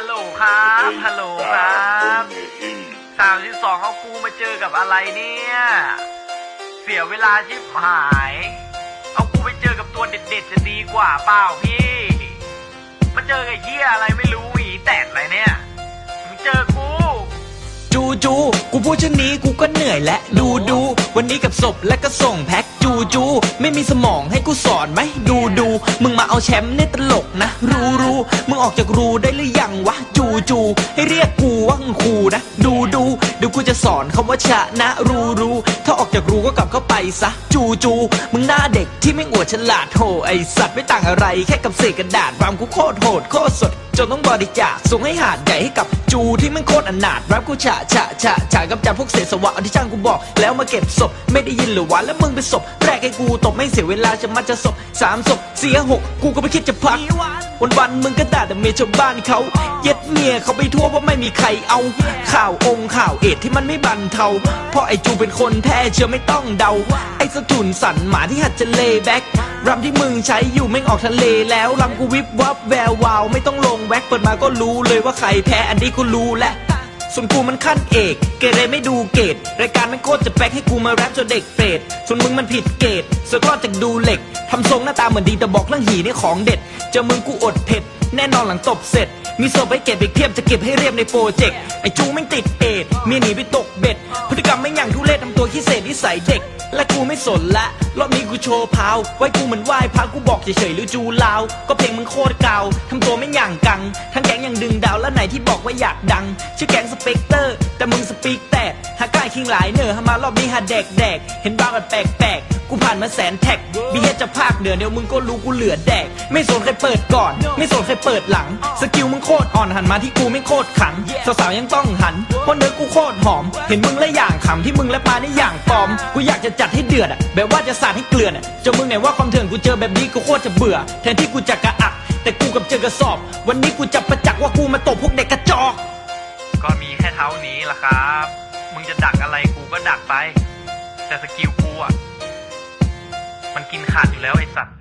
ฮัลโหลครับ ฮัลโหลครับสามสิบสองเอากูมาเจอกับอะไรเนี่ย เสียเวลาชิบหาย เอากูไปเจอกับตัวเด็ดๆจะดีกว่าเปล่าพี่ มาเจอกับเฮียอะไรไม่รู้หวีแตกอะไรเนี่ยมึงเจอกูจูจูกูพูดเช่นนี้กูก็เหนื่อยและดูดูวันนี้กับศพและก็ส่งแพ็คจูจูไม่มีสมองให้กูสอนไหมดูดูมึงมา เอาแชมป์เนี่ยตลกนะ รู้รู้มึงออกจากรูได้หรือยังวะ จูจูให้เรียกกูว่าครูนะ ดูดูเดี๋ยวกูจะสอนคำว่าชนะ รู้รู้ถ้าออกจากรูก็กลับเข้าไปซะ จูจูมึงหน้าเด็กที่ไม่อวดฉลาดโหไอสัตว์ไม่ต่างอะไรแค่กับเศษกระดาษความกูโคตรโหดโคตรสด จนต้องบริจาคส่งให้หาดใหญ่ให้กับจูที่มันโคตรอนาถรับกูฉะฉะฉะฉะกับจัดพวกเศษสวะที่ช่างกูบอก แล้วมาเก็บศพไม่ได้ยินหรือวะแล้วมึงเป็นศพแรกให้กูตบไม่เสียเวลาจะมาจะศพสามศพเสียหกกูก็ไม่คิดจะพักวันวันมึงก็ด่าแต่เมียชาวบ้านเขาเย็ดเมียเขาไปทั่วว่าไม่มีใครเอา ข่าวองข่าวเอ็ดที่มันไม่บันเทาเพราะไอจูเป็นคนแท้เชื่อไม่ต้องเดาไอสะทุนสันหมาที่หัดจะเลแบ็กรำที่มึงใช้อยู่ไม่งออกทะเลแล้วรำกูวิบวับแวววาวไม่ต้องลงแว็กเปิดมาก็รู้เลยว่าใครแพ้อันนี้กูรู้และส่วนกูมันขั้นเอก เกเรไม่ดูเกตรายการมันโคตรจะแป๊กให้กูมาแรปจนเด็กเปรตส่วนมึงมันผิดเกตสกรอดจากดูเหล็กทำทรงหน้าตาเหมือนดีแต่บอกเรื่องหีนี่ของเด็ด เจอมึงกูอดเผ็ด แน่นอนหลังตบเสร็จ มีศพให้เก็บอีกเพียบจะเก็บให้เรียบในโปรเจกต์ไอจูไม่ติดเอดเมียหนีไปตกเบ็ด พฤติกรรมไม่งอย่างทุเรศทำตัวขี้เศษนิสัยเด็ก และกูไม่สนละ รอบนี้กูโชว์พาว ไว้กูเหมือนไหว้พระกูบอกเฉยๆหรือจูลาว ก็เพลงมึงโคตรเก่าทำตัวไม่อย่างกัง ทั้งแก๊งยังดึงดาวและไหนที่บอกว่าอยากดัง ชื่อแก๊งสเปกเตอร์ แต่มึงสปีกแตกหากล้คิงหลายเนอหามารอบนี้หาแดกแดกเห็นบ้ากันแปลกแปลกๆกูผ่านมาแสนแท็กบีเฮดจะภาคเหนือเดี๋ยวมึงก็รู้กูเหลือแดก ไม่สนใครเปิดก่อน ไม่สนใครเปิดหลัง สกิลมึงโคตรอ่อนหันมาที่กูไม่โคตรขังสาวๆยังต้องหันเพราะเนื้อกูโคตรหอม เห็นมึงและอย่างขำที่มึงและมาในอย่างปลอม กูอยากจะจัดให้เดือดอะแบบว่าจะสาดให้เกลือนอะจะมึงไหนว่าความเถื่อนกูเจอแบบนี้กูโคตรจะเบื่อ แทนที่กูจะกระอัก แต่กูกับเจอกระสอบ วันนี้กูจะประจักษ์ว่ากูมาตบพวกเด็กกระจอก ก็มีแค่เท้านี้ล่ะครับ มึงจะดักอะไรกูก็ดักไป แต่สกิลกูอะ มันกินขาดอยู่แล้วไอ้สัตว์